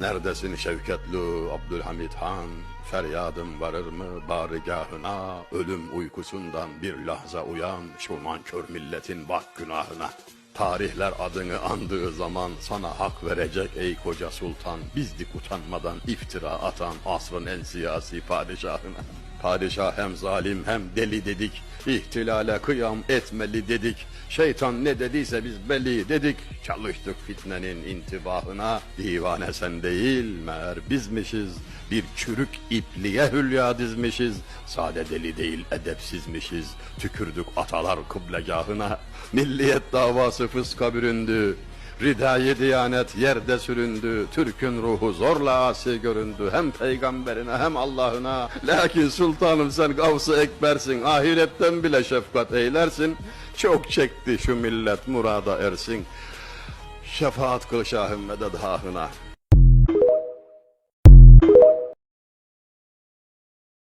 Neredesin Şevketlu Abdülhamid Han? Feryadım varır mı barigahına? Ölüm uykusundan bir lahza uyan, şu nankör milletin bak günahına. Tarihler adını andığı zaman sana hak verecek ey koca sultan. Bizdik utanmadan iftira atan asrın en siyasi padişahına. Padişah hem zalim hem deli dedik. İhtilale kıyam etmeli dedik. Şeytan ne dediyse biz belli dedik. Çalıştık fitnenin intibahına. Divane sen değil meğer bizmişiz. Bir çürük ipliğe hülya dizmişiz. Sade deli değil edepsizmişiz. Tükürdük atalar kıblegahına. Milliyet davası fıska büründü. Ridayı diyanet yerde süründü. Türk'ün ruhu zorla asi göründü. Hem peygamberine hem Allah'ına. Lakin sultanım sen gavsı ekbersin. Ahiretten bile şefkat eylersin. Çok çekti şu millet murada ersin. Şefaat kıl şahım mededhahına.